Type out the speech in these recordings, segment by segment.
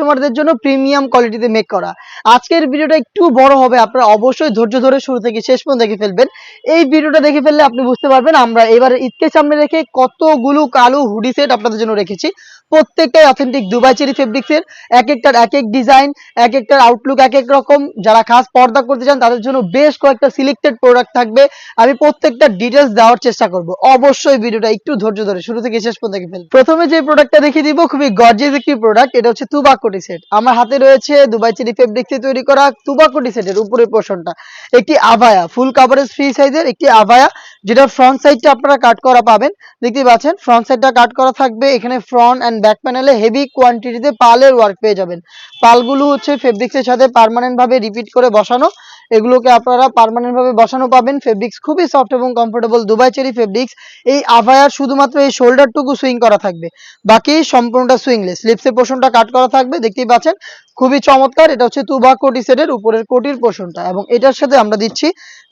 কাস্টমারদের জন্য প্রিমিয়াম কোয়ালিটিতে মেক করা। আজকের ভিডিওটা একটু বড় হবে, আপনারা অবশ্যই ধৈর্য ধরে শুরু থেকে শেষ পর্যন্ত দেখে ফেলবেন। এই ভিডিওটা দেখে ফেললে আপনি বুঝতে পারবেন, আমরা এবারে ঈদকে সামনে রেখে কতগুলো কালো হুডি সেট আপনাদের জন্য রেখেছি। প্রত্যেকটাই অথেন্টিক দুবাই চেরি ফেব্রিক্সের এক একটার এক এক ডিজাইন এক একটার আউটলুক এক এক রকম। যারা খাস পর্দা করতে চান, তাদের জন্য বেশ কয়েকটা সিলেক্টেড প্রোডাক্ট থাকবে। আমি প্রত্যেকটা ডিটেলস দেওয়ার চেষ্টা করব। অবশ্যই ভিডিওটা একটু ধৈর্য ধরে শুরু থেকে শেষ পর্যন্ত দেখে ফেলবেন। প্রথমে যে প্রোডাক্টটা দেখিয়ে দিব, খুবই গর্জিয়াস একটি প্রোডাক্ট এটা হচ্ছে তুবাকোটি সেট আমার হাতে রয়েছে দুবাই চেরি থেকে তৈরি করা তুবাকোটি সেটের উপরের পোর্শনটা একটি আভায়া ফুল কাভারেজ ফ্রি সাইজের একটি আভায়া, যেটা ফ্রন্ট সাইডটা আপনারা কাট করা পাবেন। দেখতে পাচ্ছেন ফ্রন্ট সাইডটা কাট করা থাকবে। এখানে ফ্রন্ট অ্যান্ড ব্যাক প্যানেলে হেভি কোয়ান্টিটিতে পালের ওয়ার্ক পেয়ে যাবেন। পালগুলো হচ্ছে ফেব্রিক্সের সাথে পার্মানেন্ট ভাবে রিপিট করে বসানো। এগুলোকে আপনারা পার্মানেন্ট ভাবে বসানো পাবেন। ফেব্রিক্স খুবই সফট এবং কমফোর্টেবল দুবাই চেরি ফেব্রিক্স এই আভায়ার শুধুমাত্র এই শোল্ডারটুকু সুইং করা থাকবে। বাকি সম্পূর্ণটা সুইংলেস স্লিপসের পোর্শনটা কাট করা থাকবে, দেখতেই পাচ্ছেন। খুবই চমৎকার, এটা হচ্ছে তুবা কোটি সেটের উপরের কোটির পোর্শনটা এবং এটার সাথে আমরা দিচ্ছি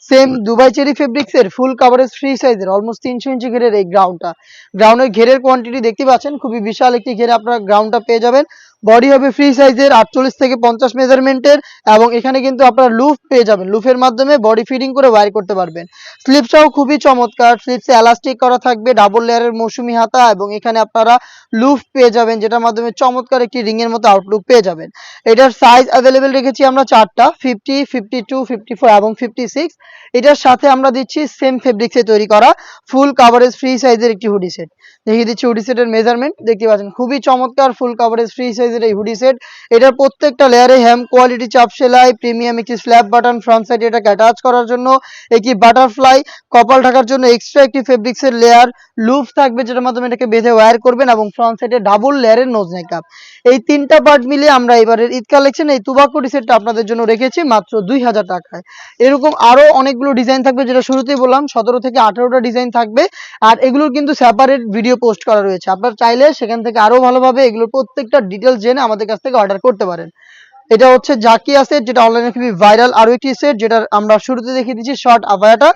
সেম দুবাই চেরি ফেব্রিক্স এর ফুল কাভারেজ ফ্রি সাইজের অলমোস্ট তিনশো ইঞ্চি ঘেরের এই গ্রাউন্ডটা গ্রাউন্ডের ঘেরের কোয়ান্টিটি দেখতে পাচ্ছেন, খুবই বিশাল একটি ঘেরে আপনারা গ্রাউন্ডটা পেয়ে যাবেন। বডি হবে ফ্রি সাইজের আটচল্লিশ থেকে পঞ্চাশ মেজারমেন্টের এবং এখানে কিন্তু আপনারা লুফ পেয়ে যাবেন। লুফের মাধ্যমে বডি ফিটিং করে ওয়ার করতে পারবেন। স্লিপসটাও খুবই চমৎকার। স্লিপসে এলাস্টিক করা থাকবে ডাবল লেয়ারের মৌসুমি হাতা এবং এখানে আপনারা লুফ পেয়ে যাবেন, যেটার মাধ্যমে চমৎকার একটি রিং এর মতো আউটলুক পেয়ে যাবেন। এটার সাইজ অ্যাভেলেবেল রেখেছি আমরা চারটা fifty fifty two fifty four এবং ফিফটি সিক্স এটার সাথে আমরা দিচ্ছি সেম ফেব্রিক্সে তৈরি করা ফুল কাভারেজ ফ্রি সাইজের একটি হুডি সেট দেখিয়ে দিচ্ছি হুডি সেটের মেজারমেন্ট দেখতে পাচ্ছেন, খুবই চমৎকার ফুল কাভারেজ ফ্রি সাইজের এই হুডি সেট এটার প্রত্যেকটা লেয়ারে হ্যাম কোয়ালিটি চাপ সেলাই প্রিমিয়াম একটি স্ল্যাব বাটন ফ্রন্ট সাইডে এটাকে অ্যাটাচ করার জন্য, একটি বাটারফ্লাই কপাল ঢাকার জন্য এক্সট্রা একটি ফেব্রিক্সের লেয়ার লুপ থাকবে যেটার মাধ্যমে এটাকে বেঁধে ওয়্যার করবেন এবং ফ্রন্ট সাইডে ডাবল লেয়ারের নোজ মেকআপ এই তিনটা পার্ট মিলিয়ে আমরা এবারের ঈদ কালেকশন এই তুবাকুটি সেটটা আপনাদের জন্য রেখেছি মাত্র দুই হাজার টাকায়। এরকম আরও অনেকগুলো ডিজাইন থাকবে যেটা শুরুতেই বললাম, সতেরো থেকে আঠারোটা ডিজাইন থাকবে, আর এগুলোর কিন্তু সেপারেট ভিডিও পোস্ট করা রয়েছে। আপনার চাইলে সেখান থেকে আরও ভালোভাবে এগুলোর প্রত্যেকটা ডিটেলস জেনে আমাদের কাছ থেকে অর্ডার করতে পারেন। এটা হচ্ছে জাকিয়া সেট যেটা অনলাইনে খুবই ভাইরাল আরও একটি সেট যেটা আমরা শুরুতে দেখিয়ে দিচ্ছি শর্ট আভায়াটা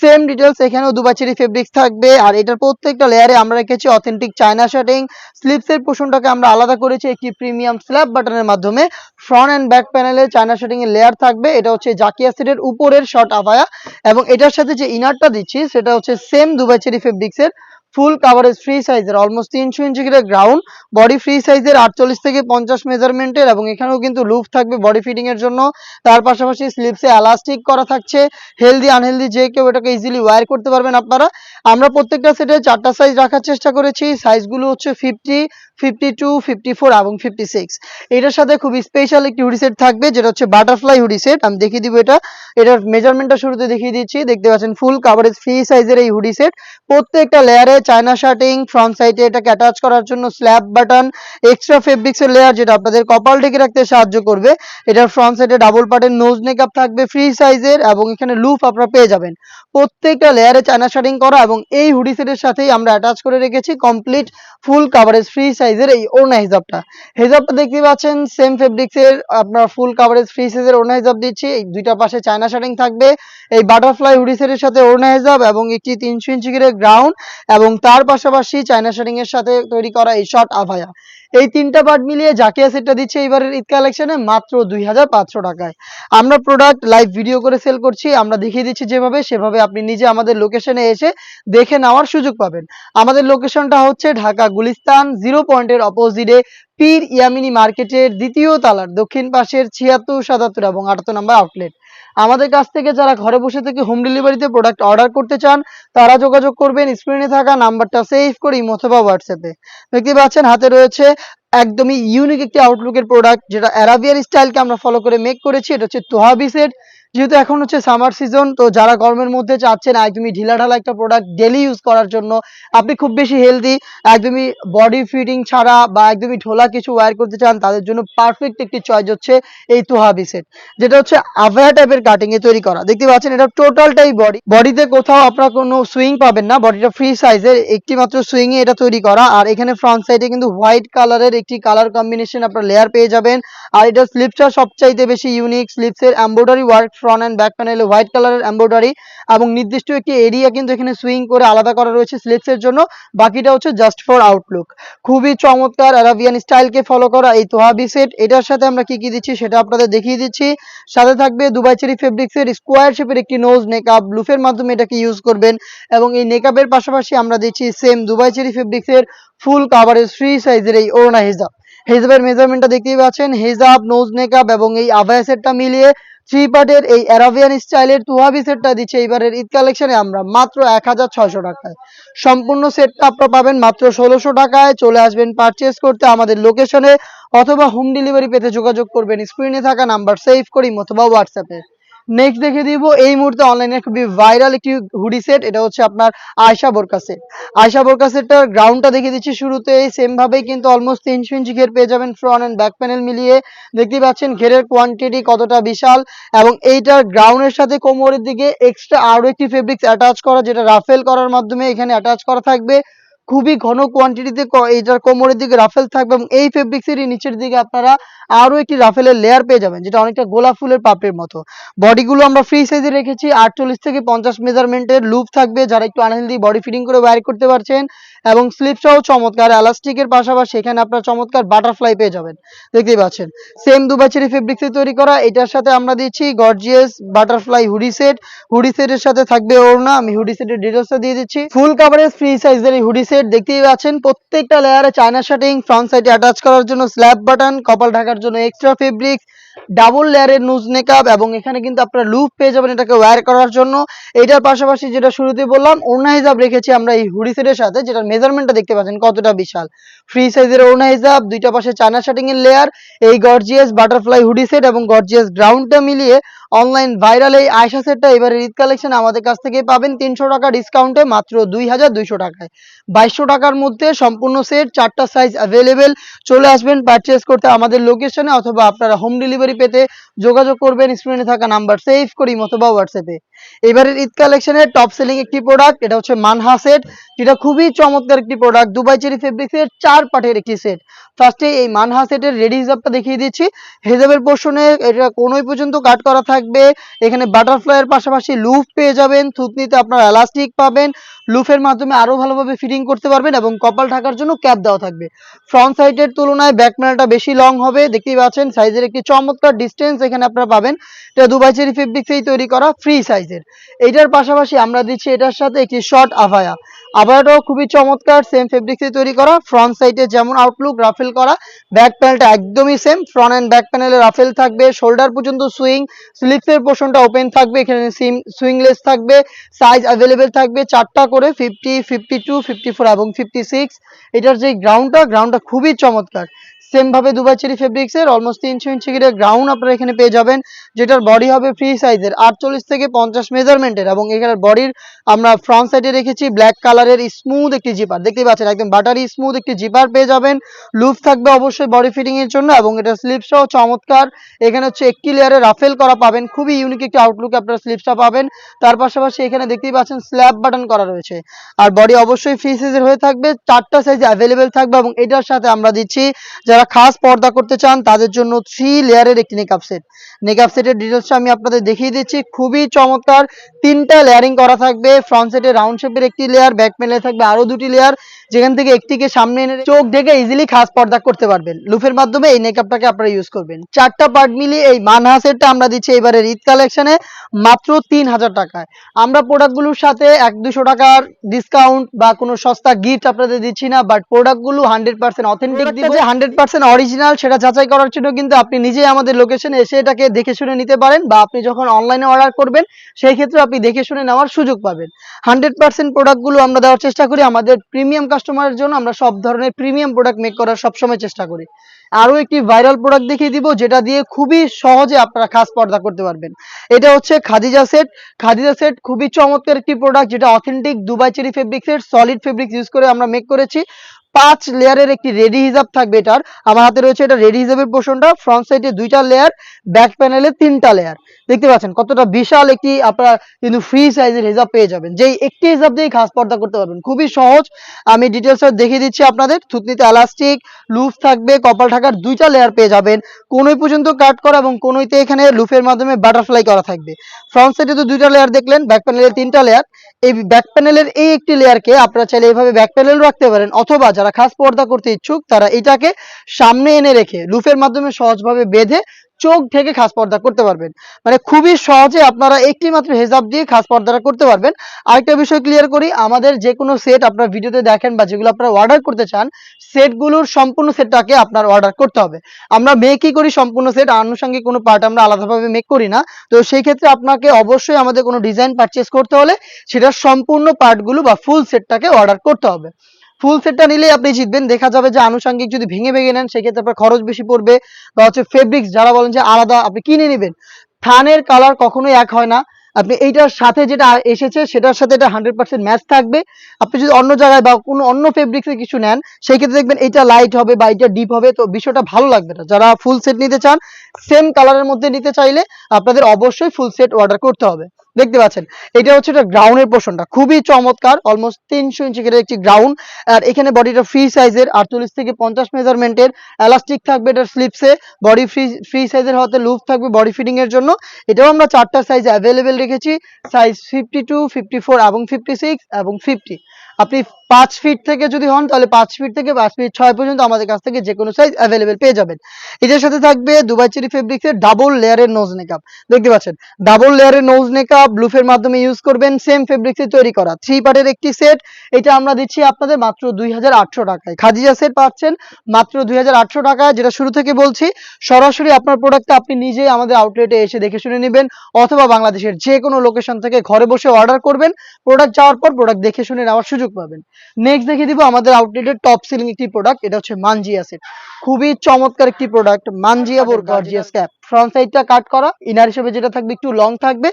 সেম ডিটেলস এখানেও দুবাচেরি ফেব্রিক্স থাকবে, আর এটার প্রত্যেকটা লেয়ারে আমরা রেখেছি অথেন্টিক চায়না শার্টিং স্লিপসের পোর্শনটাকে আমরা আলাদা করেছি একটি প্রিমিয়াম স্ল্যাব বাটনের মাধ্যমে। ফ্রন্ট অ্যান্ড ব্যাক প্যানেলে চায়না শার্টিং এর লেয়ার থাকবে, এটা হচ্ছে জাকিয়া সেটের উপরের শর্ট আভায়া এবং এটার সাথে যে ইনারটা দিচ্ছি, সেটা হচ্ছে সেম দুবাচেরি ফেব্রিক্সের ফুল কাভারেজ ফ্রি সাইজের অলমোস্ট তিনশো ইঞ্চি করে গ্রাউন্ড বডি ফ্রি সাইজের আটচল্লিশ থেকে পঞ্চাশ মেজারমেন্টের এবং এখানেও কিন্তু লুপ থাকবে বডি ফিটিং এর জন্য। তার পাশাপাশি স্লিপসে এলাস্টিক করা থাকছে হেলদি আনহেলদি যে কেউ এটাকে ইজিলি ওয়ার করতে পারবেন আপনারা। আমরা প্রত্যেকটা সেটে চারটা সাইজ রাখার চেষ্টা করেছি সাইজগুলো হচ্ছে fifty fifty two fifty four এবং ফিফটি সিক্স এটার সাথে খুব স্পেশাল একটি হুডি সেট থাকবে, যেটা হচ্ছে বাটারফ্লাই হুডি সেট আমি দেখিয়ে দিব এটা। এটার মেজারমেন্টটা শুরুতে দেখিয়ে দিচ্ছি। দেখতে পাচ্ছেন ফুল কাভারেজ ফ্রি সাইজের এই চায়না শার্টিং ফ্রন্ট করার জন্য বাটন এক্সট্রা লেয়ার যেটা আপনাদের কপাল ঢেকে রাখতে সাহায্য করবে। এটার ফ্রন্ট সাইডে ডাবল পার্টের নোজ মেকআপ থাকবে ফ্রি সাইজের এবং এখানে লুপ আপনারা পেয়ে যাবেন। প্রত্যেকটা লেয়ারে চায়না শার্টিং করা এবং এই হুডি সেটের সাথেই আমরা অ্যাটাচ করে রেখেছি কমপ্লিট ফুল কাভারেজ ফ্রি সাইজের এই ওড়না হিজাবটা। হিজাবটা দেখতে পাচ্ছেন সেম ফেব্রিক্সের আপনার ফুল কাভারেজ ফ্রি সাইজের ওড়না হিজাব দিচ্ছি। এই দুইটা পাশে চায়না শার্টিং থাকবে। এই বাটারফ্লাই হুডি সেটের সাথে ওড়না হিজাব এবং একটি তিনশো ইঞ্চি করে গ্রাউন্ড এবং তার পাশাপাশি চায়না শার্টিং এর সাথে তৈরি করা এই শর্ট আভায়া। এই তিনটা পার্ট মিলিয়ে জাকিয়া সেটটা দিচ্ছে এবারের ঈদ কালেকশনে মাত্র দুই হাজার পাঁচশো টাকায়। আমরা প্রোডাক্ট লাইভ ভিডিও করে সেল করছি, আমরা দেখিয়ে দিচ্ছি যেভাবে, সেভাবে আপনি নিজে আমাদের লোকেশনে এসে দেখে নেওয়ার সুযোগ পাবেন। আমাদের লোকেশনটা হচ্ছে ঢাকা গুলিস্তান জিরো পয়েন্টের অপোজিটে পীর ইয়ামিনী মার্কেটের দ্বিতীয় তালার দক্ষিণ পাশের ছিয়াত্তর সাতাত্তর এবং আটাত্তর নম্বর আউটলেট আমাদের কাছ থেকে যারা ঘরে বসে থেকে হোম ডেলিভারিতে প্রোডাক্ট অর্ডার করতে চান, তারা যোগাযোগ করবেন স্ক্রিনে থাকা নাম্বারটা সেভ করে অথবা হোয়াটসঅ্যাপে দেখতে পাচ্ছেন, হাতে রয়েছে একদমই ইউনিক একটি আউটলুকের প্রোডাক্ট যেটা অ্যারাবিয়ার স্টাইলকে আমরা ফলো করে মেক করেছি, এটা হচ্ছে তোহাবি সেট যেহেতু এখন হচ্ছে সামার সিজন তো যারা গরমের মধ্যে চাচ্ছেন একদমই ঢিলা ঢালা একটা প্রোডাক্ট ডেলি ইউজ করার জন্য আপনি খুব বেশি হেলদি একদমই বডি ফিটিং ছাড়া বা একদমই ঢোলা কিছু ওয়্যার করতে চান, তাদের জন্য পারফেক্ট একটি চয়েস হচ্ছে এই তোহাবি সেট যেটা হচ্ছে আভায়া টাইপের কাটিং এ তৈরি করা। দেখতে পাচ্ছেন, এটা টোটালটাই বডি বডিতে কোথাও আপনার কোনো সুইং পাবেন না বডিটা ফ্রি সাইজের একটি মাত্র সুইং এ এটা তৈরি করা, আর এখানে ফ্রন্ট সাইডে কিন্তু হোয়াইট কালারের একটি কালার কম্বিনেশন আপনার লেয়ার পেয়ে যাবেন, আর এটা স্লিপসটা সবচাইতে বেশি ইউনিক স্লিপসের embroidery work front and back প্যানেলে হোয়াইট কালারের এম্ব্রয়ডারি এবং নির্দিষ্ট একটি এরিয়া কিন্তু এখানে সুইং করে আলাদা করা রয়েছে স্লিপসের জন্য। বাকিটা হচ্ছে জাস্ট ফর আউটলুক খুবই চমৎকার অ্যারাবিয়ান স্টাইলকে ফলো করা এই তোহাবি সেট এটার সাথে আমরা কি কি দিচ্ছি সেটা আপনাদের দেখিয়ে দিচ্ছি। সাথে থাকবে দুবাই চেরি ফেব্রিক্সের স্কোয়ার শেপের একটি নোজ নেকআপ লুফের মাধ্যমে এটাকে ইউজ করবেন এবং এই নেকআপের পাশাপাশি আমরা দিচ্ছি সেম দুবাই চেরি ফেব্রিক্সের ফুল কাভারেজ ফ্রি সাইজের এই ওড়না হিজাব। হিজাবের মেজারমেন্টটা দেখতেই পাচ্ছেন। হিজাব নোজ মেকআপ এবং এই আভায়া সেটটা মিলিয়ে থ্রি পার্টের এই অ্যারাবিয়ান স্টাইলের তুহাবি সেটটা দিচ্ছে এইবারের ঈদ কালেকশনে আমরা মাত্র এক হাজার ছশো টাকায়। সম্পূর্ণ সেটটা আপনারা পাবেন মাত্র ষোলোশো টাকায়। চলে আসবেন পারচেস করতে আমাদের লোকেশনে অথবা হোম ডেলিভারি পেতে যোগাযোগ করবেন। স্ক্রিনে থাকা নাম্বার সেভ করি, অথবা হোয়াটসঅ্যাপে নেক্সট দেখে দিব, এই মুহূর্তে অনলাইনে খুবই ভাইরাল একটি হুডি সেট এটা হচ্ছে আপনার আয়শা বোরকা সেট আয়শা বোরকা সেটটার গ্রাউন্ডটা দেখে দিচ্ছি শুরুতেই সেম ভাবেই কিন্তু অলমোস্ট তিনশো ইঞ্চি ঘের পেয়ে যাবেন ফ্রন্ট অ্যান্ড ব্যাক প্যানেল মিলিয়ে। দেখতেই পাচ্ছেন ঘেরের কোয়ান্টিটি কতটা বিশাল, এবং এইটার গ্রাউন্ডের সাথে কোমরের দিকে এক্সট্রা আরও একটি ফেব্রিক্স অ্যাটাচ করা, যেটা রাফেল করার মাধ্যমে এখানে অ্যাটাচ করা থাকবে। খুবই ঘন কোয়ান্টিটিতে এইটার কোমরের দিকে রাফেল থাকবে এবং এই ফেব্রিক্সেরই নিচের দিকে আপনারা আরও একটি রাফেলের লেয়ার পেয়ে যাবেন, যেটা অনেকটা গোলাপ ফুলের পাপড়ির মতো। বডিগুলো আমরা ফ্রি সাইজে রেখেছি, আটচল্লিশ থেকে পঞ্চাশ মেজারমেন্টের লুপ থাকবে, যারা একটু আনহেলদি বডি ফিটিং করে ওয়্যার করতে পারছেন, এবং স্লিপসটাও চমৎকার এলাস্টিকের পাশাপাশি এখানে আপনার চমৎকার বাটারফ্লাই পেয়ে যাবেন, দেখতেই পাচ্ছেন। সেম দুবাচেরি ফেব্রিক্সে তৈরি করা, এটার সাথে আমরা দিচ্ছি gorgeous butterfly hoodie set hoodie সেটের সাথে থাকবে ওড়না, আমি হুডি সেটের ডিটেলসটা দিয়ে দিচ্ছি। ফুল কাভারেজ ফ্রি সাইজের এই হুডি সেট দেখতেই পাচ্ছেন, প্রত্যেকটা লেয়ারে চায়না শাটিং ফ্রন্ট সাইডে অ্যাটাচ করার জন্য স্ল্যাব বাটন কপাল ঢাকার জন্য এক্সট্রা ফেব্রিক্স ডাবল লেয়ারের নুজ মেকআপ এবং এখানে কিন্তু আপনারা লুপ পেয়ে যাবেন এটাকে ওয়্যার করার জন্য। এটার পাশাপাশি যেটা শুরুতে বললাম, ওড়না হিসাব রেখেছি আমরা এই হুডি সেটের সাথে, যেটার মেজারমেন্টটা দেখতে পাচ্ছেন কতটা বিশাল। ফ্রি সাইজের ওড়না হিসাব দুইটা পাশে চায়না শার্টিং এর লেয়ার এই গর্জিয়াস বাটারফ্লাই হুডি সেট এবং গর্জিয়াস গ্রাউন্ডটা মিলিয়ে অনলাইন ভাইরাল এই আয়সা সেটটা এবারে ঈদ কালেকশন আমাদের কাছ থেকে পাবেন। তিনশো টাকা ডিসকাউন্টে মাত্র দুই হাজার দুইশো টাকায়। বাইশশো টাকার মধ্যে সম্পূর্ণ সেট চারটা সাইজ অ্যাভেলেবেল চলে আসবেন পারচেস করতে আমাদের লোকেশনে অথবা আপনারা হোম ডেলিভারি পেতে যোগাযোগ করবেন স্ক্রিনে থাকা নাম্বার সেভ করি অথবা হোয়াটসঅ্যাপে এবারের ঈদ কালেকশনের টপ সেলিং একটি প্রোডাক্ট এটা হচ্ছে মানহা সেট যেটা খুবই চমৎকার একটি প্রোডাক্ট দুবাই চেরি ফেব্রিক্সের চার পাটের একটি সেট ফার্স্টে এই মানহা সেটের রেডি হিসাবটা দেখিয়ে দিচ্ছি। হিসাবের পোর্শনে এটা কোনোই পর্যন্ত কাট করা থাকবে? এখানে বাটারফ্লাইয়ের পাশাপাশি লুফ পেয়ে যাবেন। থুতনিতে আপনার এলাস্টিক পাবেন। লুফের মাধ্যমে আরও ভালোভাবে ফিটিং করতে পারবেন এবং কপাল ঢাকার জন্য ক্যাপ দেওয়া থাকবে। ফ্রন্ট সাইডের তুলনায় ব্যাক প্যানেলটা বেশি লং হবে। দেখতেই পাচ্ছেন সাইজের একটি চমৎকার ডিস্টেন্স এখানে আপনারা পাবেন। এটা দুবাই চেরি ফেব্রিক্সেই তৈরি করা ফ্রি সাইজের এইটার পাশাপাশি আমরা দিচ্ছি এটার সাথে একটি শর্ট আভায়া। আভায়াটাও খুবই চমৎকার সেম ফেব্রিক্সে তৈরি করা ফ্রন্ট সাইডে যেমন আউটলুক রাফেল করা ব্যাক প্যানেলটা একদমই সেম ফ্রন্ট অ্যান্ড ব্যাক প্যানেলে রাফেল থাকবে শোল্ডার পর্যন্ত সুইং স্লিপসের পোর্শনটা ওপেন থাকবে, এখানে সিম সুইংলেস থাকবে সাইজ অ্যাভেলেবেল থাকবে চারটা করে fifty fifty two fifty four এবং ফিফটি সিক্স এটার যে গ্রাউন্ডটা গ্রাউন্ডটা খুবই চমৎকার। সেম ভাবে দুবাই চেরি অলমোস্ট তিনশো ইঞ্চি করে গ্রাউন্ড আপনারা এখানে পেয়ে যাবেন, যেটার বডি হবে ফ্রি সাইজের আটচল্লিশ থেকে পঞ্চাশ মেজারমেন্টের এবং এখানে বডির আমরা ফ্রন্ট সাইডে রেখেছি ব্ল্যাক কালারের স্মুথ একটি জিপার দেখতে পাচ্ছেন একদম বাটারি স্মুথ একটি জিপার পেয়ে যাবেন লুপ থাকবে অবশ্যই বডি ফিটিং জন্য, এবং এটা স্লিপসটাও চমৎকার, এখানে হচ্ছে একটি লেয়ারে রাফেল করা পাবেন, খুবই ইউনিক একটি আউটলুক আপনারা স্লিপসটা পাবেন, তার পাশাপাশি এখানে দেখতেই পাচ্ছেন স্ল্যাব বাটন করা রয়েছে, আর বডি অবশ্যই ফ্রি সাইজের হয়ে থাকবে, চারটা সাইজ অ্যাভেলেবেল থাকবে, এবং এটার সাথে আমরা দিচ্ছি যারা খাস পর্দা করতে চান, তাদের জন্য থ্রি লেয়ারের একটি নেকআপ সেট নেকআপ সেটের ডিটেলসটা আমি আপনাদের দেখিয়ে দিচ্ছি। খুবই চমৎকার। তিনটা লেয়ারিং করা থাকবে। ফ্রন্ট সেটে রাউন্ড শেপের একটি লেয়ার ব্যাক প্যানেলে থাকবে আরও দুটি লেয়ার যেখান থেকে একটিকে সামনে এনে চোখ ঢেকে ইজিলি খাস পর্দা করতে পারবেন। লুফের মাধ্যমে এই মেকআপটাকে আপনারা ইউজ করবেন। চারটা পার্ট মিলিয়ে এই মানহা সেটটা আমরা দিচ্ছি এবারের ঈদ কালেকশনে মাত্র তিন হাজার টাকায়। আমরা প্রোডাক্টগুলোর সাথে এক দুশো টাকার ডিসকাউন্ট বা কোনো সস্তা গিফট আপনাদের দিচ্ছি না বাট প্রোডাক্টগুলো হান্ড্রেড পার্সেন্ট অথেন্টিক যে হান্ড্রেড পার্সেন্ট অরিজিনাল সেটা যাচাই করার জন্য কিন্তু আপনি নিজেই আমাদের লোকেশনে এসে এটাকে দেখে শুনে নিতে পারেন বা আপনি যখন অনলাইনে অর্ডার করবেন সেই ক্ষেত্রে আপনি দেখে শুনে নেওয়ার সুযোগ পাবেন। হান্ড্রেড পার্সেন্ট প্রোডাক্টগুলো আমরা দেওয়ার চেষ্টা করি। আমাদের প্রিমিয়াম কাস্টমারের জন্য আমরা সব ধরনের প্রিমিয়াম প্রোডাক্ট মেক করার সবসময় চেষ্টা করি। আরও একটি ভাইরাল প্রোডাক্ট দেখিয়ে দিব, যেটা দিয়ে খুবই সহজে আপনারা খাস পর্দা করতে পারবেন। এটা হচ্ছে খাদিজা সেট খাদিজা সেট খুবই চমৎকার একটি প্রোডাক্ট যেটা অথেন্টিক দুবাই চেরি ফেব্রিক্সের সলিড ফেব্রিক্স ইউজ করে আমরা মেক করেছি। পাঁচ লেয়ারের একটি রেডি হিসাব থাকবে এটার। আমার হাতে রয়েছে এটা রেডি হিজাবের পোর্শনটা। ফ্রন্ট সাইডে দুইটা লেয়ার, ব্যাক প্যানেলে তিনটা লেয়ার। দেখতে পাচ্ছেন কতটা বিশাল একটি আপনারা কিন্তু ফ্রি সাইজের হিসাব পেয়ে যাবেন। যেই একটি হিসাব দিয়েই ঘাস পর্দা করতে পারবেন। খুবই সহজ। আমি ডিটেলস দেখিয়ে দিচ্ছি আপনাদের। থুতনিতে এলাস্টিক লুফ থাকবে, কপাল ঢাকার দুইটা লেয়ার পেয়ে যাবেন। কোনোই পর্যন্ত কাট করা এবং কোনোইতে এখানে লুফের মাধ্যমে বাটারফ্লাই করা থাকবে। ফ্রন্ট সাইডে তো দুইটা লেয়ার দেখলেন ব্যাক প্যানেলের তিনটা লেয়ার। এই ব্যাক প্যানেলের এই একটি লেয়ারকে আপনারা চাইলে এইভাবে ব্যাক প্যানেল রাখতে পারেন অথবা যারা খাস পর্দা করতে ইচ্ছুক, তারা এটাকে সামনে এনে রেখে লুফের মাধ্যমে সহজভাবে বেঁধে চোখ থেকে খাস পর্দা করতে পারবেন। মানে খুবই সহজে আপনারা একটি মাত্র হেজাব দিয়ে খাস পর্দাটা করতে পারবেন। আরেকটা বিষয় ক্লিয়ার করি, আমাদের যে কোনো সেট আপনারা ভিডিওতে দেখেন বা যেগুলো আপনারা অর্ডার করতে চান সেটগুলোর সম্পূর্ণ সেটটাকে আপনার অর্ডার করতে হবে। আমরা মেকই করি সম্পূর্ণ সেট আনুষঙ্গিক কোনো পার্ট আমরা আলাদাভাবে মেক করি না। তো সেই ক্ষেত্রে আপনাকে অবশ্যই আমাদের কোনো ডিজাইন পারচেস করতে হলে সেটার সম্পূর্ণ পার্টগুলো বা ফুল সেটটাকে অর্ডার করতে হবে। ফুল সেটটা নিলেই আপনি জিতবেন। দেখা যাবে যে আনুষঙ্গিক যদি ভেঙে ভেঙে নেন, সেক্ষেত্রে আপনার খরচ বেশি পড়বে। বা হচ্ছে ফেব্রিক্স যারা বলেন যে আলাদা, আপনি কিনে নেবেন। থানের কালার কখনোই এক হয় না। আপনি এইটার সাথে যেটা এসেছে, সেটার সাথে এটা হান্ড্রেড পার্সেন্ট ম্যাচ থাকবে। আপনি যদি অন্য জায়গায় বা কোনো অন্য ফেব্রিক্সে কিছু নেন সেই ক্ষেত্রে দেখবেন এটা লাইট হবে বা এটা ডিপ হবে। তো বিষয়টা ভালো লাগবে না। যারা ফুল সেট নিতে চান সেম কালারের মধ্যে নিতে চাইলে আপনাদের অবশ্যই ফুল সেট অর্ডার করতে হবে। দেখতে পাচ্ছেন, এটা হচ্ছে এটা গ্রাউন্ডের পোর্শনটা খুবই চমৎকার অলমোস্ট তিনশো ইঞ্চি করে একটি গ্রাউন্ড আর এখানে বডিটা ফ্রি সাইজের আটচল্লিশ থেকে পঞ্চাশ মেজারমেন্টের এলাস্টিক থাকবে এটার স্লিপসে বডি ফ্রি ফ্রি সাইজের হতে লুপ থাকবে বডি ফিটিং এর জন্য। এটাও আমরা চারটা সাইজ অ্যাভেলেবেল রেখেছি size fifty two fifty four এবং ফিফটি সিক্স এবং ফিফটি আপনি পাঁচ ফিট থেকে যদি হন, তাহলে পাঁচ ফিট থেকে পাঁচ ফিট ছয় পর্যন্ত আমাদের কাছ থেকে যে কোনো সাইজ অ্যাভেলেবেল পেয়ে যাবেন। এটার সাথে থাকবে দুবাই চেরি ফেব্রিক্সের ডাবল লেয়ারের নোজ মেকআপ দেখতে পাচ্ছেন? ডাবল লেয়ারের নোজ মেকআপ ব্লুফের মাধ্যমে ইউজ করবেন সেম ফেব্রিক্সে তৈরি করা। থ্রি পার্টের একটি সেট এটা আমরা দিচ্ছি আপনাদের মাত্র দুই হাজার আটশো টাকায়। খাদিজা সেট পাচ্ছেন মাত্র দুই হাজার আটশো টাকায়। যেটা শুরু থেকে বলছি, সরাসরি আপনার প্রোডাক্টটা আপনি নিজেই আমাদের আউটলেটে এসে দেখে শুনে নেবেন, অথবা বাংলাদেশের যে কোনো লোকেশন থেকে ঘরে বসে অর্ডার করবেন। প্রোডাক্ট যাওয়ার পর প্রোডাক্ট দেখে শুনে নেওয়ার সুযোগ পাবেন। নেক্সট দেখিয়ে দিব আমাদের আউটলেটের টপ সেলিং একটি প্রোডাক্ট এটা হচ্ছে মানজিয়া সেট খুবই চমৎকার একটি প্রোডাক্ট মানজিয়া বোর জিএস ক্যাপ ফ্রন্ট সাইডটা কাট করা ইনার হিসেবে যেটা থাকবে একটু লং থাকবে।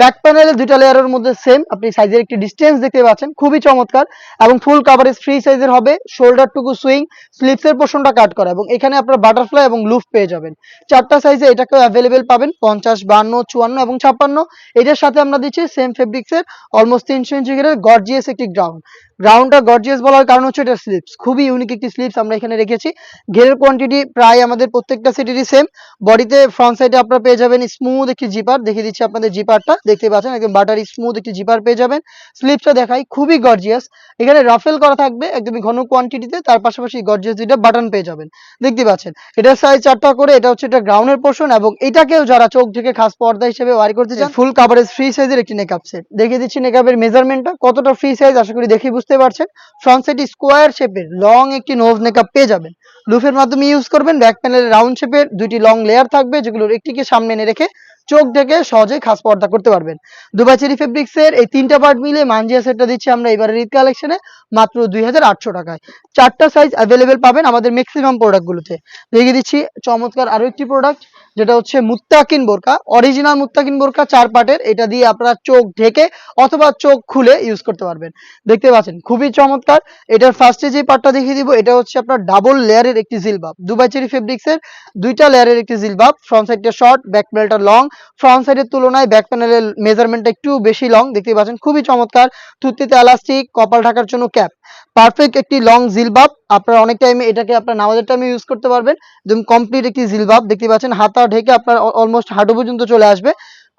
ব্যাক প্যানেলে দুইটা লেয়ারের মধ্যে সেম আপনি সাইজের একটি ডিস্টেন্স দেখতে পাচ্ছেন, খুবই চমৎকার। এবং ফুল কাভারেজ ফ্রি সাইজের হবে শোল্ডার টুকু সুইং স্লিপসের পোর্শনটা কাট করা এবং এখানে আপনার বাটারফ্লাই এবং লুফ পেয়ে যাবেন। চারটা সাইজে এটাকেও অ্যাভেলেবেল পাবেন, পঞ্চাশ, বান্ন, চুয়ান্ন এবং ছাপ্পান্ন। এটার সাথে আমরা দিচ্ছি সেম ফেব্রিক্সের অলমোস্ট তিনশো ইঞ্চি ঘেরের গর্জিয়াস একটি গ্রাউন্ড গ্রাউন্ডটা গর্জিয়াস বলার কারণ হচ্ছে এটা স্লিপস খুবই ইউনিক একটি স্লিপস আমরা এখানে রেখেছি। ঘেরের কোয়ান্টিটি প্রায় আমাদের প্রত্যেকটা সেটেরই সেম বডিতে ফ্রন্ট সাইডে আপনারা পেয়ে যাবেন স্মুথ একটি জিপার দেখিয়ে দিচ্ছি আপনাদের জিপারটা দেখতে পাচ্ছেন একদম বাটারি স্মুথ একটি জিপার পেয়ে যাবেন। স্লিপসটা দেখাই খুবই গর্জিয়াস এখানে রাফেল করা থাকবে একদমই ঘন কোয়ান্টিটিতে তার পাশাপাশি গর্জিয়াস দুইটা বাটন পেয়ে যাবেন। দেখতে পাচ্ছেন এটার সাইজ চারটা করে এটা হচ্ছে এটা গ্রাউন্ডের পোর্শন এবং এটাকেও যারা চোখ থেকে খাস পর্দা হিসেবে ওয়ারি করতে চান ফুল কাভারেজ ফ্রি সাইজের একটি নেকআপ সেট দেখিয়ে দিচ্ছি নেকআপের মেজারমেন্টটা কতটা ফ্রি সাইজ আশা করি দেখে বুঝতে পারছেন? ফ্রন্ট সাইড স্কোয়ার শেপের লং একটি নোজ নেকআপ পেয়ে যাবেন। লুফের মাধ্যমে ইউজ করবেন ব্যাক প্যানেলে রাউন্ড শেপের দুইটি লং লেয়ার থাকবে, যেগুলোর একটিকে সামনে এনে রেখে চোখ ঢেকে সহজে খাস পর্দা করতে পারবেন। দুবাই চেরি ফেব্রিক্স এর এই তিনটা পার্ট মিলে মানজিয়া সেটটা দিচ্ছি আমরা এবারে ঈদ কালেকশনে মাত্র দুই হাজার আটশো টাকায়। চারটা সাইজ অ্যাভেলেবেল পাবেন আমাদের ম্যাক্সিমাম প্রোডাক্টগুলোতে দেখিয়ে দিচ্ছি চমৎকার আরও একটি প্রোডাক্ট যেটা হচ্ছে মুত্তাকিন বোরকা। অরিজিনাল মুত্তাকিন বোরকা চার পার্টের এটা দিয়ে আপনারা চোখ ঢেকে অথবা চোখ খুলে ইউজ করতে পারবেন। দেখতে পাচ্ছেন, খুবই চমৎকার। এটার ফার্স্টে যে পার্টটা দেখিয়ে দিব, এটা হচ্ছে আপনার ডাবল লেয়ারের একটি জিলবাব। দুবাই চেরি ফেব্রিক্স এর দুইটা লেয়ারের একটি জিলবাব ফ্রন্ট সাইডটা শর্ট ব্যাক প্যানেলটা লং ফ্রন্ট সাইডের তুলনায় ব্যাক প্যানেলের মেজারমেন্টটা একটু বেশি লং দেখতে পাচ্ছেন, খুবই চমৎকার। তুতিতে এলাস্টিক কপাল ঢাকার জন্য ক্যাপ পারফেক্ট একটি লং জিলবাব। আপনারা অনেক টাইমে এটাকে আপনার নামাজের টাইমে ইউজ করতে পারবেন। একদম কমপ্লিট একটি জিলবাব। দেখতে পাচ্ছেন, হাতা ঢেকে আপনার অলমোস্ট হাঁটু পর্যন্ত চলে আসবে।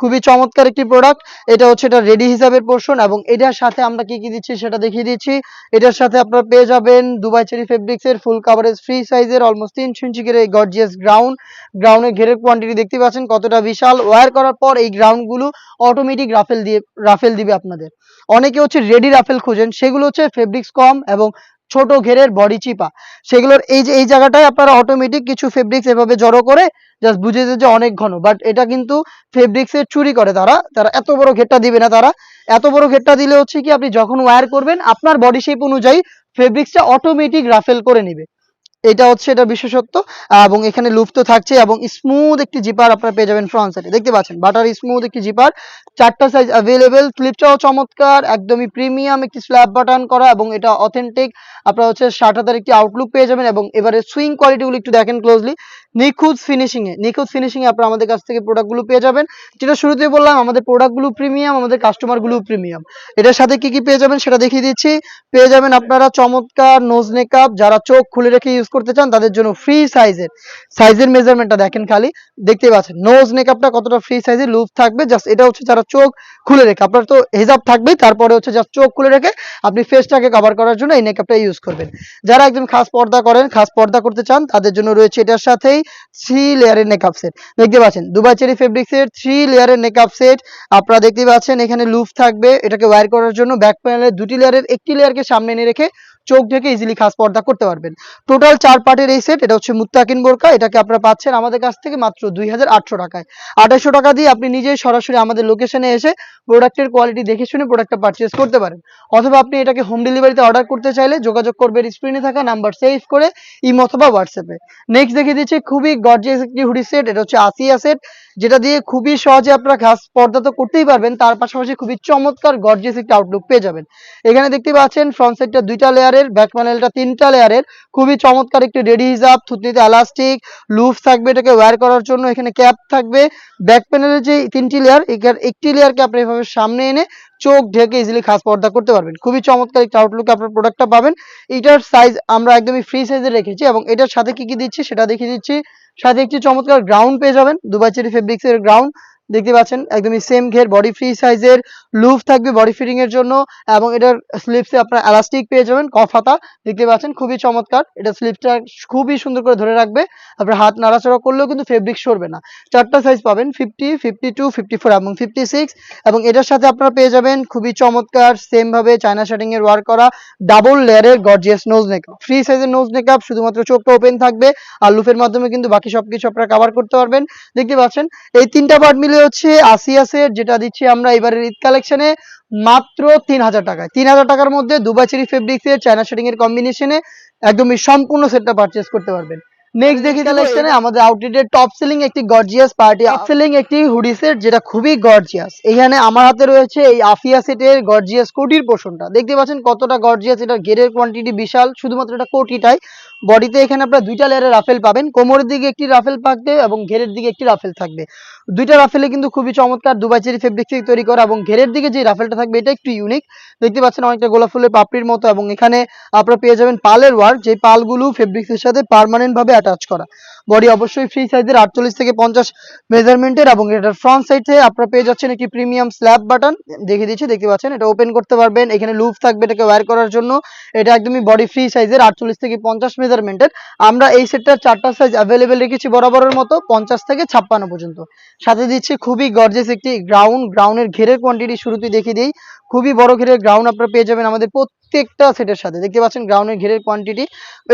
খুবই চমৎকার একটি প্রোডাক্ট এটা হচ্ছে এটা রেডি হিসাবের পোর্শন এবং এটার সাথে আমরা কি কি দিচ্ছি সেটা দেখিয়ে দিচ্ছি। এটার সাথে আপনারা পেয়ে যাবেন দুবাই চেরি ফেব্রিক্স এর ফুল কাভারেজ ফ্রি সাইজের অলমোস্ট তিনশো ইঞ্চি ঘেরে গর্জিয়াস গ্রাউন্ড গ্রাউন্ডের ঘেরের কোয়ান্টিটি দেখতে পাচ্ছেন কতটা বিশাল। ওয়্যার করার পর এই গ্রাউন্ডগুলো অটোমেটিক রাফেল দিয়ে রাফেল দিবে আপনাদের। অনেকে হচ্ছে রেডি রাফেল খুঁজেন, সেগুলো হচ্ছে ফেব্রিক্স কম এবং ছোট ঘেরের বডি চিপা। সেগুলোর এই যে, এই জায়গাটায় আপনারা অটোমেটিক কিছু ফেব্রিক্স এভাবে জড়ো করে জাস্ট বুঝে যে অনেক ঘন। বাট এটা কিন্তু ফেব্রিক্সের চুরি করে তারা। তারা এত বড় ঘেরটা দিবে না তারা। এত বড় ঘেরটা দিলে হচ্ছে কি, আপনি যখন ওয়্যার করবেন, আপনার বডি শেপ অনুযায়ী ফেব্রিক্সটা অটোমেটিক রাফেল করে নিবে। এটা হচ্ছে, এটা বিশেষত্ব। এবং এখানে লুপ্ত থাকছে এবং স্মুথ একটি জিপার আপনারা পেয়ে যাবেন ফ্রন্ট সাইডে দেখতে পাচ্ছেন বাটার স্মুথ একটি জিপার চারটা সাইজ অ্যাভেলেবেল ক্লিপটাও চমৎকার, একদমই প্রিমিয়াম একটি স্ল্যাব বাটন করা এবং এটা অথেন্টিক আপনারা হচ্ছে ষাট হাজার একটি আউটলুক পেয়ে যাবেন এবং এবারে সুইং কোয়ালিটিগুলো একটু দেখেন ক্লোজলি নিখুঁত ফিনিশিং এ, নিখুঁত ফিনিশিং এ আপনারা আমাদের কাছ থেকে প্রোডাক্টগুলো পেয়ে যাবেন। যেটা শুরুতেই বললাম, আমাদের প্রোডাক্টগুলো প্রিমিয়াম আমাদের কাস্টমারগুলো প্রিমিয়াম এটার সাথে কি কি পেয়ে যাবেন সেটা দেখিয়ে দিচ্ছি। পেয়ে যাবেন আপনারা চমৎকার নোজ মেকআপ যারা চোখ খুলে রেখে ইউজ করতে চান, তাদের জন্য ফ্রি সাইজের সাইজের মেজারমেন্টটা দেখেন খালি দেখতে পাচ্ছেন। নোজ মেকআপটা কতটা ফ্রি সাইজের লুপ থাকবে জাস্ট এটা হচ্ছে যারা চোখ খুলে রেখে, আপনার তো হিজাব থাকবেই, তারপরে হচ্ছে জাস্ট চোখ খুলে রেখে আপনি ফেসটাকে কভার করার জন্য এই মেকআপটা ইউজ করবেন। যারা একদম খাস পর্দা করেন, খাস পর্দা করতে চান, তাদের জন্য রয়েছে এটার সাথেই থ্রি লেয়ারের মেকআপ সেট দেখতে পাচ্ছেন দুবাই চেরি ফেব্রিক্সের থ্রি লেয়ারের মেকআপ সেট আপনারা দেখতে পাচ্ছেন, এখানে লুপ থাকবে, এটাকে ওয়্যার করার জন্য ব্যাক প্যানেলের দুটি লেয়ারের একটি লেয়ারকে সামনে এনে রেখে চোখ ঢেকে ইজিলি খাস পর্দা করতে পারবেন। টোটাল চার পার্টের এই সেট এটা হচ্ছে মুত্তাকিন বোরকা এটাকে আপনারা পাচ্ছেন আমাদের কাছ থেকে মাত্র দুই হাজার আটশো টাকায়। আঠাশশো টাকা দিয়ে আপনি নিজেই সরাসরি আমাদের লোকেশনে এসে প্রোডাক্টের কোয়ালিটি দেখে শুনে প্রোডাক্টটা পারচেস করতে পারেন। অথবা আপনি এটাকে হোম ডেলিভারিতে অর্ডার করতে চাইলে যোগাযোগ করবেন স্ক্রিনে থাকা নাম্বার সেভ করে ইমো অথবা হোয়াটসঅ্যাপে নেক্সট দেখিয়ে দিচ্ছি, খুবই গর্জিয়াস একটি হুডি সেট এটা হচ্ছে আসিয়া সেট যেটা দিয়ে খুবই সহজে আপনারা ঘাস পর্দা তো করতেই পারবেন, তার পাশাপাশি খুবই চমৎকার গর্জিয়াস একটি আউটলুক পেয়ে যাবেন। এখানে দেখতে পাচ্ছেন ফ্রন্ট সাইডটা দুইটা লেয়ারের ব্যাক প্যানেলটা তিনটা লেয়ারের খুবই চমৎকার একটি রেডি হিসাব থুতনিতে এলাস্টিক লুফ থাকবে এটাকে ওয়্যার করার জন্য, এখানে ক্যাপ থাকবে। ব্যাক প্যানেলের যে তিনটি লেয়ার একটি লেয়ারকে আপনি এভাবে সামনে এনে চোখ ঢেকে ইজিলি খাস পর্দা করতে পারবেন। খুবই চমৎকার একটা আউটলুক আপনার প্রোডাক্টটা পাবেন। এটার সাইজ আমরা একদমই ফ্রি সাইজে রেখেছি এবং এটার সাথে কি কি দিচ্ছি সেটা দেখিয়ে দিচ্ছি। সাথে একটি চমৎকার গ্রাউন্ড পেয়ে যাবেন। দুবাই চেরি ফেব্রিক্স এর গ্রাউন্ড দেখতে পাচ্ছেন, একদমই সেম ঘের বডি ফ্রি সাইজের লুফ থাকবে বডি ফিটিং এর জন্য এবং এটার স্লিপসে আপনার এলাস্টিক পেয়ে যাবেন, কফ দেখতে পাচ্ছেন, খুবই চমৎকার, এটা স্লিপটা খুবই সুন্দর করে ধরে রাখবে, আপনার হাত নাড়াচাড়া করলেও কিন্তু ফেব্রিক সরবে না, চারটা সাইজ পাবেন fifty fifty two fifty four এবং ফিফটি সিক্স এবং এটার সাথে আপনারা পেয়ে যাবেন খুবই চমৎকার সেম ভাবে চায়না শার্টিং এর ওয়ার্ক করা ডাবল লেয়ারের গর্জিয়াস নোজ মেকআপ ফ্রি সাইজের নোজ মেকআপ শুধুমাত্র চোখটা ওপেন থাকবে, আর লুফের মাধ্যমে কিন্তু বাকি সবকিছু আপনারা কভার করতে পারবেন, দেখতে পাচ্ছেন, এই তিনটা পার্ট মিলে হচ্ছে আসিয়া সেট যেটা দিচ্ছি আমরা এবারের ঈদ কালেকশনে মাত্র তিন হাজার টাকায়। তিন হাজার টাকার মধ্যে দুবাই চেরি ফেব্রিক্স এর চায়না শার্টিং এর কম্বিনেশনে একদমই সম্পূর্ণ সেটটা পারচেজ করতে পারবেন। নেক্সট দেখি কালেকশনে আমাদের আউটলেটের টপ সেলিং একটি গর্জিয়াস পার্টি টপ সেলিং একটি হুডি সেট যেটা খুবই গর্জিয়াস এখানে আমার হাতে রয়েছে এই আফিয়া সেটের গর্জিয়াস কোটির পোষণটা। দেখতে পাচ্ছেন কতটা গর্জিয়াস এটা গেরের কোয়ান্টিটি বিশাল শুধুমাত্র এটা কোটিটাই। বডিতে এখানে আপনারা দুইটা লেয়ারের রাফেল পাবেন। কোমরের দিকে একটি রাফেল থাকবে এবং ঘেরের দিকে একটি রাফেল থাকবে। দুইটা রাফেলে কিন্তু খুবই চমৎকার দুবাই চেরি ফেব্রিক থেকে তৈরি করা এবং ঘেরের দিকে যে রাফেলটা থাকবে, এটা একটু ইউনিক দেখতে পাচ্ছেন অনেকটা গোলাপ ফুলের পাপড়ির মতো এবং এখানে আপনারা পেয়ে যাবেন পালের ওয়ার্ক যে পালগুলো ফেব্রিক্সের সাথে পার্মানেন্ট ভাবে অ্যাটাচ করা। বডি অবশ্যই ফ্রি সাইজের আটচল্লিশ থেকে পঞ্চাশ মেজারমেন্টের এবং এটার ফ্রন্ট সাইডে আপনারা পেয়ে যাচ্ছেন একটি প্রিমিয়াম স্ল্যাব বাটন দেখে দিচ্ছি, দেখতে পাচ্ছেন, এটা ওপেন করতে পারবেন। এখানে লুপ থাকবে এটাকে ওয়্যার করার জন্য। এটা একদমই বডি ফ্রি সাইজের আটচল্লিশ থেকে পঞ্চাশ মেজারমেন্টের আমরা এই সেটটার চারটা সাইজ অ্যাভেলেবেল রেখেছি বরাবরের মতো, পঞ্চাশ থেকে ছাপ্পান্ন পর্যন্ত। সাথে দিচ্ছি খুবই গর্জেস একটি গ্রাউন্ড গ্রাউন্ডের ঘেরের কোয়ান্টিটি শুরুতে দেখিয়ে দিই। খুবই বড় ঘেরের গ্রাউন্ড আপনারা পেয়ে যাবেন আমাদের প্রত্যেকটা সেটের সাথে। দেখতে পাচ্ছেন গ্রাউন্ডের ঘেরের কোয়ান্টিটি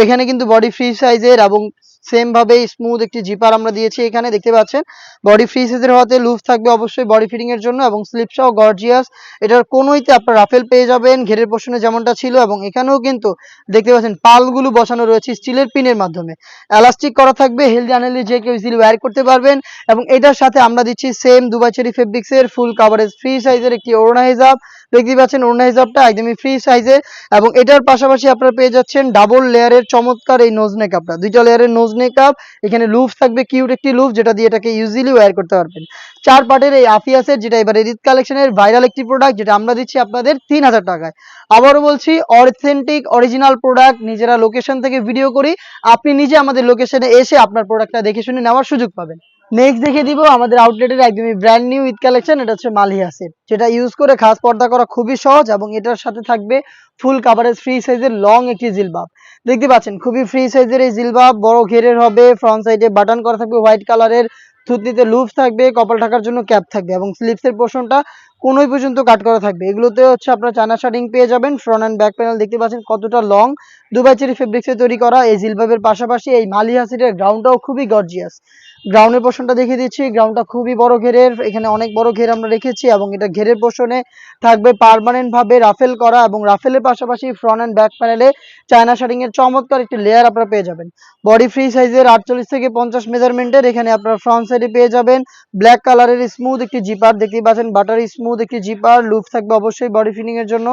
এখানে কিন্তু বডি ফ্রি সাইজের এবং সেম ভাবে স্মুথ একটি জিপার আমরা দিয়েছি এখানে, দেখতে পাচ্ছেন? বডি ফ্রি সাইজের হওয়াতে লুজ থাকবে অবশ্যই বডি ফিটিং এর জন্য এবং স্লিপ সহ গর্জিয়াস এটার কোনোইতে আপনার রাফেল পেয়ে যাবেন, ঘেরের পোর্শনে যেমনটা ছিল এবং এখানেও কিন্তু দেখতে পাচ্ছেন পালগুলো বসানো রয়েছে স্টিলের পিনের মাধ্যমে। এলাস্টিক করা থাকবে হেলদি আনহেলদি যে কেউ ইজিলি ওয়্যার করতে পারবেন এবং এটার সাথে আমরা দিচ্ছি সেম দুবাই চেরি ফেব্রিক্স এর ফুল কাভারেজ ফ্রি সাইজের একটি ওড়না হিজাব দেখতে পাচ্ছেন ওড়না হিজাবটা একদমই ফ্রি সাইজের এবং এটার পাশাপাশি আপনারা পেয়ে যাচ্ছেন ডাবল লেয়ারের চমৎকার এই নোজ নেকআপটা দুইটা লেয়ারের নোজ নেকআপ এখানে লুফ থাকবে কিউট একটি লুফ যেটা দিয়ে এটাকে ইউজিলি ওয়্যার করতে পারবেন। চার পার্টের এই আফিয়াসের যেটা এবারে ঈদ কালেকশনের ভাইরাল একটি প্রোডাক্ট যেটা আমরা দিচ্ছি আপনাদের তিন হাজার টাকায়। আবারও বলছি অথেন্টিক অরিজিনাল প্রোডাক্ট নিজেরা লোকেশন থেকে ভিডিও করি। আপনি নিজে আমাদের লোকেশনে এসে আপনার প্রোডাক্টটা দেখে শুনে নেওয়ার সুযোগ পাবেন। নেক্সট দেখিয়ে দিব আমাদের আউটলেটের একদমই ব্র্যান্ড নিউ ঈদ কালেকশন এটা হচ্ছে মালিয়া সেট যেটা ইউজ করে খাস পর্দা করা খুবই সহজ এবং এটার সাথে থাকবে ফুল কাভারেজ ফ্রি সাইজের লং একটি জিলবাব। দেখতে পাচ্ছেন, খুবই ফ্রি সাইজের এই জিলবাব, বড় ঘেরের হবে ফ্রন্ট সাইডে বাটন করা থাকবে হোয়াইট কালারের থুতনিতে লুপ থাকবে, কপাল ঢাকার জন্য ক্যাপ থাকবে এবং স্লিপসের পোর্শনটা কোনোই পর্যন্ত কাট করা থাকবে। এগুলোতে হচ্ছে আপনার চায়না শার্টিং পেয়ে যাবেন ফ্রন্ট অ্যান্ড ব্যাক প্যানেল দেখতে পাচ্ছেন কতটা লং দুবাই চেরি ফেব্রিক্সে তৈরি করা এই জিলবাবের পাশাপাশি এই মালিয়া সেটের গ্রাউন্ডটাও খুবই গর্জিয়াস গ্রাউন্ডের পোর্শনটা দেখিয়ে দিচ্ছি। গ্রাউন্ডটা খুবই বড় ঘেরের, এখানে অনেক বড় ঘের আমরা রেখেছি এবং এটা ঘেরের পোর্শনে থাকবে পার্মানেন্ট ভাবে রাফেল করা এবং রাফেলের পাশাপাশি ফ্রন্ট অ্যান্ড ব্যাক প্যানেলে চায়না এর চমৎকার একটি লেয়ার আপনারা পেয়ে যাবেন। বডি ফ্রি সাইজের আটচল্লিশ থেকে পঞ্চাশ মেজারমেন্টের এখানে আপনারা ফ্রন্ট সাইডে পেয়ে যাবেন। ব্ল্যাক কালারের স্মুথ একটি জিপার দেখতেই পাচ্ছেন বাটার স্মুথ একটি জিপার লুপ থাকবে অবশ্যই বডি ফিটিং এর জন্য।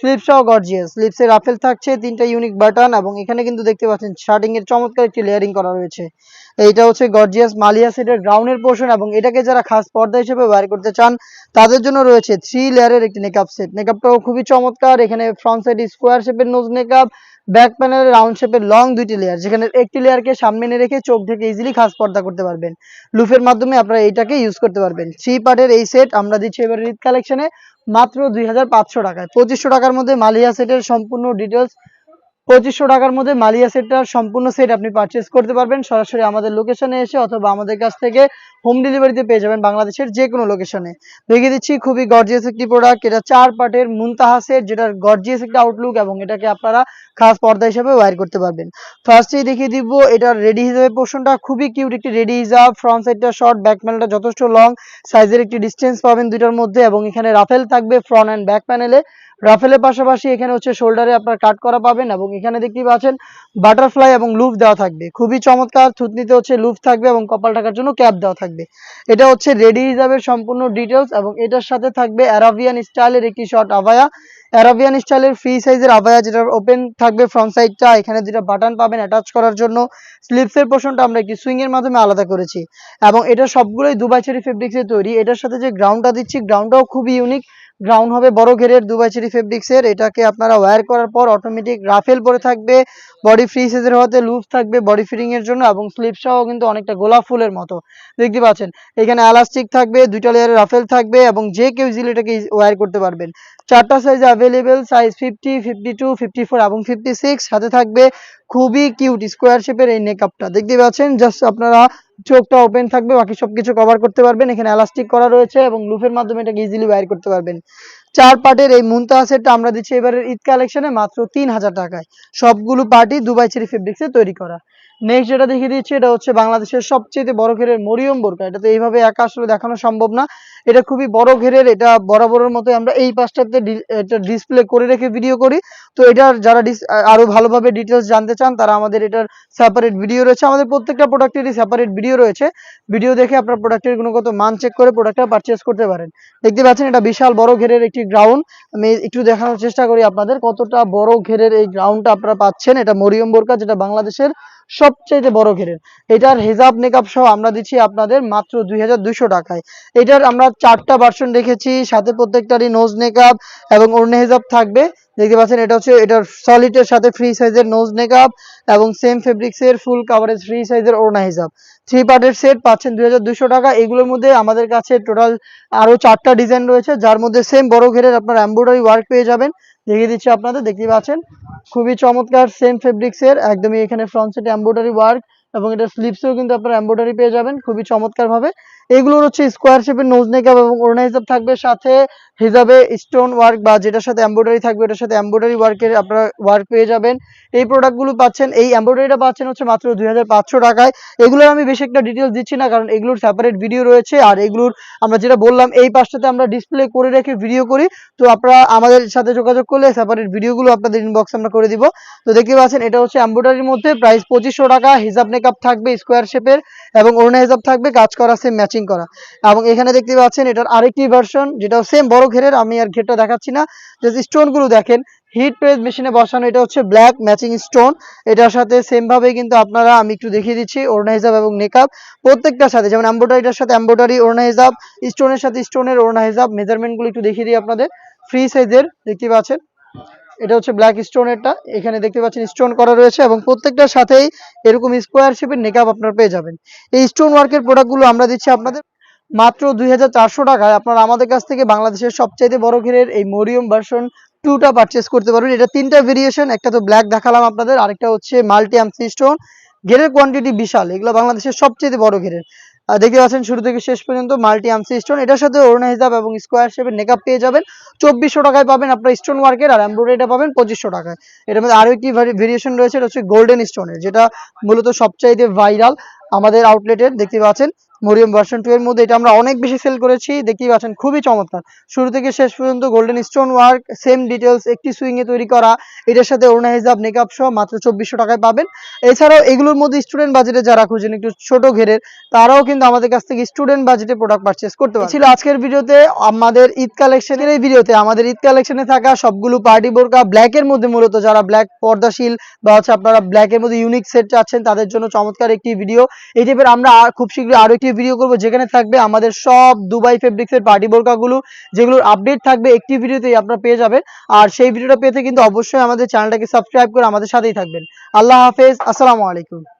স্লিপ সহ গর্জিয়াস স্লিপসে রাফেল থাকছে, তিনটা ইউনিক বাটন এবং এখানে কিন্তু দেখতে পাচ্ছেন শার্টিং এর চমৎকার একটি লেয়ারিং করা রয়েছে। এইটা হচ্ছে গর্জিয়াস মালিয়া সেটের গ্রাউন্ডের পোর্শন এবং এটাকে যারা খাস পর্দা হিসেবে ওয়্যার করতে চান, তাদের জন্য রয়েছে থ্রি লেয়ারের একটি মেকআপ সেট মেকআপটাও খুবই চমৎকার, এখানে ফ্রন্ট সাইড স্কোয়ার শেপের nose makeup back panel round শেপের লং দুইটি লেয়ার যেখানে একটি লেয়ারকে সামনে রেখে চোখ থেকে ইজিলি খাস পর্দা করতে পারবেন। লুফের মাধ্যমে আপনারা এইটাকে ইউজ করতে পারবেন। থ্রি পার্টের এই সেট আমরা দিচ্ছি এবার ঈদ কালেকশনে মাত্র দুই হাজার পাঁচশো টাকায়। পঁচিশশো টাকার মধ্যে মালিয়া সেটের সম্পূর্ণ ডিটেলস পঁচিশশো টাকার মধ্যে মালিয়া সেটটার সম্পূর্ণ সেট আপনি পারচেস করতে পারবেন। সরাসরি আমাদের লোকেশনে এসে অথবা আমাদের কাছ থেকে হোম ডেলিভারিতে পেয়ে যাবেন বাংলাদেশের যে কোনো লোকেশনে দেখিয়ে দিচ্ছি, খুবই গর্জিয়াস একটি প্রোডাক্ট এটা চার পার্টের মুনতাহা সেট যেটার গর্জিয়াস একটা আউটলুক এবং এটাকে আপনারা খাস পর্দা হিসেবে ওয়্যার করতে পারবেন। ফার্স্টেই দেখিয়ে দিব, এটার রেডি হিসাবে পোর্শনটা খুবই কিউট একটি রেডি হিসাব। ফ্রন্ট সাইডটা শর্ট ব্যাক প্যানেলটা যথেষ্ট লং সাইজের একটি ডিস্টেন্স পাবেন দুইটার মধ্যে এবং এখানে রাফেল থাকবে ফ্রন্ট অ্যান্ড ব্যাক প্যানেলে রাফেলের পাশাপাশি এখানে হচ্ছে শোল্ডারে আপনার কাট করা পাবেন এবং এখানে দেখতেই পাচ্ছেন বাটারফ্লাই এবং লুফ দেওয়া থাকবে। খুবই চমৎকার থুতনিতে হচ্ছে লুফ থাকবে এবং কপাল ঢাকার জন্য ক্যাপ দেওয়া থাকবে। এটা হচ্ছে রেডি হিসাবে সম্পূর্ণ ডিটেলস এবং এটার সাথে থাকবে অ্যারাবিয়ান স্টাইলের একটি শর্ট আভায়া। অ্যারাবিয়ান স্টাইলের ফ্রি সাইজের আভায়া যেটা ওপেন থাকবে ফ্রন্ট সাইডটা, এখানে দুটা বাটন পাবেন অ্যাটাচ করার জন্য। স্লিপসের পোর্শনটা আমরা একটি সুইং এর মাধ্যমে আলাদা করেছি এবং এটা সবগুলোই দুবাই চেরি ফেব্রিক্সের তৈরি। এটার সাথে যে গ্রাউন্ডটা দিচ্ছি গ্রাউন্ডটাও খুবই ইউনিক গ্রাউন্ড হবে বড় ঘেরের দুবাই চিরি ফেব্রিক্সের এটাকে আপনারা ওয়্যার করার পর অটোমেটিক রাফেল পরে থাকবে। বডি ফ্রি সাইজের হতে লুজ থাকবে বডি ফিটিং এর জন্য এবং স্লিপ সহ কিন্তু অনেকটা গোলাপ ফুলের মতো। দেখতে পাচ্ছেন? এখানে এলাস্টিক থাকবে, দুইটা লেয়ারের রাফেল থাকবে এবং যে কেউ ইজিলি এটাকে ওয়্যার করতে পারবেন। চারটা size available size fifty fifty two fifty four এবং ফিফটি সিক্স সাথে থাকবে খুবই কিউট স্কোয়ার শেপের এই নেকআপটা দেখতে পাচ্ছেন? জাস্ট আপনারা চোখটা ওপেন থাকবে, বাকি সবকিছু কভার করতে পারবেন। এখানে এলাস্টিক করা রয়েছে এবং লুফের মাধ্যমে এটাকে ইজিলি ওয়্যার করতে পারবেন। চার পার্টের এই মুনতাহা সেটটা আমরা দিচ্ছি এবারের ঈদ কালেকশনে মাত্র তিন হাজার টাকায়। সবগুলো পার্টি দুবাই চেরি ফেব্রিক্সে তৈরি করা। নেক্সট যেটা দেখিয়ে দিচ্ছি, এটা হচ্ছে বাংলাদেশের সবচেয়ে বড় ঘেরের মরিয়ম বোরকা। এটা তো এইভাবে একা আসলে দেখানো সম্ভব না। এটা খুবই বড় ঘেরের, এটা বরাবরের মতো আমরা এই পাশটাতে এটা ডিসপ্লে করে রেখে ভিডিও করি। তো এটার যারা আরও ভালোভাবে ডিটেলস জানতে চান, তারা আমাদের এটার সেপারেট ভিডিও রয়েছে। আমাদের প্রত্যেকটা প্রোডাক্টেরই সেপারেট ভিডিও রয়েছে। ভিডিও দেখে আপনার প্রোডাক্টের গুণগত মান চেক করে প্রোডাক্টটা পারচেস করতে পারেন। দেখতে পাচ্ছেন, এটা বিশাল বড় ঘেরের একটি গ্রাউন্ড আমি একটু দেখানোর চেষ্টা করি আপনাদের কতটা বড় ঘেরের এই গ্রাউন্ডটা আপনারা পাচ্ছেন। এটা মরিয়ম বোরকা, যেটা বাংলাদেশের সবচেয়ে বড় ঘেরের। এটার হেজাব মেকআপ সহ আমরা দিচ্ছি আপনাদের মাত্র দুই হাজার দুইশো টাকায়। এটার আমরা চারটা ভার্সন রেখেছি, সাথে প্রত্যেকটারই নোজ মেকআপ এবং অন্য হেজাব থাকবে। দেখতে পাচ্ছেন, এটা হচ্ছে এটার সলিডের সাথে ফ্রি সাইজের নোজ মেকআপ এবং সেম ফেব্রিক্সের ফুল কাভারেজ ফ্রি সাইজের ওড়না হিসাব থ্রি পার্টের সেট পাচ্ছেন দুই টাকা। এগুলোর মধ্যে আমাদের কাছে টোটাল আরও চারটা ডিজাইন রয়েছে, যার মধ্যে সেম বড় ঘেরের আপনার এমব্রয়ডারি ওয়ার্ক পেয়ে যাবেন। দেখিয়ে দিচ্ছি আপনাদের, দেখতে পাচ্ছেন, খুবই চমৎকার সেম ফেব্রিক্সের একদমই এখানে ফ্রন্ট সেটে এমব্রয়ডারি ওয়ার্ক এবং এটা স্লিপসেও কিন্তু আপনার এমব্রয়ডারি পেয়ে যাবেন, খুবই চমৎকার ভাবে এগুলোর হচ্ছে স্কোয়ার শেপের নোজ মেকআপ এবং ওড়না হিসাব থাকবে, সাথে হিসাবে স্টোন ওয়ার্ক বা যেটার সাথে এমব্রয়ডারি থাকবে, এটার সাথে এমব্রয়ডারি ওয়ার্কের আপনারা ওয়ার্ক পেয়ে যাবেন। এই প্রোডাক্টগুলো পাচ্ছেন, এই এমব্রয়ডারিটা পাচ্ছেন হচ্ছে মাত্র দুই হাজার পাঁচশো টাকায়। এগুলোর আমি বেশি একটা ডিটেলস দিচ্ছি না, কারণ এগুলোর সেপারেট ভিডিও রয়েছে, আর এগুলোর আমরা যেটা বললাম, এই পাশটাতে আমরা ডিসপ্লে করে রেখে ভিডিও করি। তো আপনারা আমাদের সাথে যোগাযোগ করলে সেপারেট ভিডিওগুলো আপনাদের ইনবক্স আমরা করে দিব। তো দেখতে পাচ্ছেন, এটা হচ্ছে এমব্রয়ডারির মধ্যে প্রাইস পঁচিশশো টাকা হিসাব মেকআপ থাকবে স্কোয়ার শেপের এবং ওড়না হিসাব থাকবে, কাজ করা সেম ম্যাচিং করা। এবং এখানে দেখতে পাচ্ছেন এটার আরেকটি ভার্সন যেটা সেম বড় ঘেরের, আমি আর ঘেরটা দেখাচ্ছি না। জাস্ট স্টোনগুলো দেখেন হিট প্রেস মেশিনে বসানো, এটা হচ্ছে ব্ল্যাক ম্যাচিং স্টোন এটার সাথে সেম ভাবে কিন্তু আপনারা, আমি একটু দেখিয়ে দিচ্ছি, ওড়না হিসাব এবং মেকআপ প্রত্যেকটার সাথে, যেমন এমব্রয়ডারিটার সাথে এমব্রয়ডারি ওড়না হিসাব স্টোনের সাথে স্টোনের ওড়না হিসাব মেজারমেন্টগুলো একটু দেখিয়ে দিই আপনাদের। ফ্রি সাইজের দেখতে পাচ্ছেন? এটা হচ্ছে ব্ল্যাক স্টোনেরটা এখানে দেখতে পাচ্ছেন স্টোন করা রয়েছে এবং প্রত্যেকটার সাথেই এরকম স্কোয়ার শেপের মেকআপ আপনারা পেয়ে যাবেন। এই স্টোন ওয়ার্কের প্রোডাক্টগুলো আমরা দিচ্ছি আপনাদের মাত্র দুই হাজার চারশো টাকায়। আপনারা আমাদের কাছ থেকে বাংলাদেশের সবচাইতে বড় ঘেরের এই মরিয়ম ভার্সন টুটা পারচেস করতে পারবেন। এটা তিনটা ভেরিয়েশন একটা তো ব্ল্যাক দেখালাম আপনাদের, আরেকটা হচ্ছে মাল্টি আমসি স্টোন ঘেরের কোয়ান্টিটি বিশাল, এগুলো বাংলাদেশের সবচেয়ে বড় ঘেরের। দেখতে পাচ্ছেন শুরু থেকে শেষ পর্যন্ত মাল্টি আমসি স্টোন এটার সাথে অরুণা হিসাব এবং স্কোয়ার শেপের নেকআপ পেয়ে যাবেন। চব্বিশশো টাকায় পাবেন আপনার স্টোন ওয়ার্কের আর এমব্রয়ডারিটা পাবেন পঁচিশশো টাকায়। এটার মধ্যে আরও একটি ভেরিয়েশন রয়েছে, এটা হচ্ছে গোল্ডেন স্টোনের যেটা মূলত সবচাইতে ভাইরাল আমাদের আউটলেটের দেখতে পাচ্ছেন। মরিয়ম ভার্সন টু এর মধ্যে, এটা আমরা অনেক বেশি সেল করেছি, দেখতেই পাচ্ছেন, খুবই চমৎকার। শুরু থেকে শেষ পর্যন্ত golden stone work same details একটি সুইং এ তৈরি করা, এটার সাথে ওড়না হিজাব মেকআপ সহ মাত্র চব্বিশশো টাকায় পাবেন। এছাড়াও এগুলোর মধ্যে স্টুডেন্ট বাজেটে যারা খুঁজেন একটু ছোট ঘেরের, তারাও কিন্তু আমাদের কাছ থেকে স্টুডেন্ট বাজেটে প্রোডাক্ট পারচেস করতে পারে ছিল আজকের ভিডিওতে, আমাদের ঈদ কালেকশনের এই ভিডিওতে, আমাদের ঈদ কালেকশনে থাকা সবগুলো পার্টি বোরকা ব্ল্যাক এর মধ্যে মূলত, যারা ব্ল্যাক পর্দাশীল বা হচ্ছে আপনারা ব্ল্যাক এর মধ্যে ইউনিক সেট চাচ্ছেন, তাদের জন্য চমৎকার একটি ভিডিও এই টাইপের আমরা খুব শীঘ্রই আরও একটি ভিডিও করব। যেখানে থাকবে আমাদের সব দুবাই ফেব্রিক্স এর পার্টি বোরকাগুলো যেগুলোর আপডেট থাকবে একটি ভিডিওতেই আপনারা পেয়ে যাবেন। আর সেই ভিডিওটা পেতে কিন্তু অবশ্যই আমাদের চ্যানেলটাকে সাবস্ক্রাইব করে আমাদের সাথেই থাকবেন। আল্লাহ হাফেজ, আসসালামু আলাইকুম।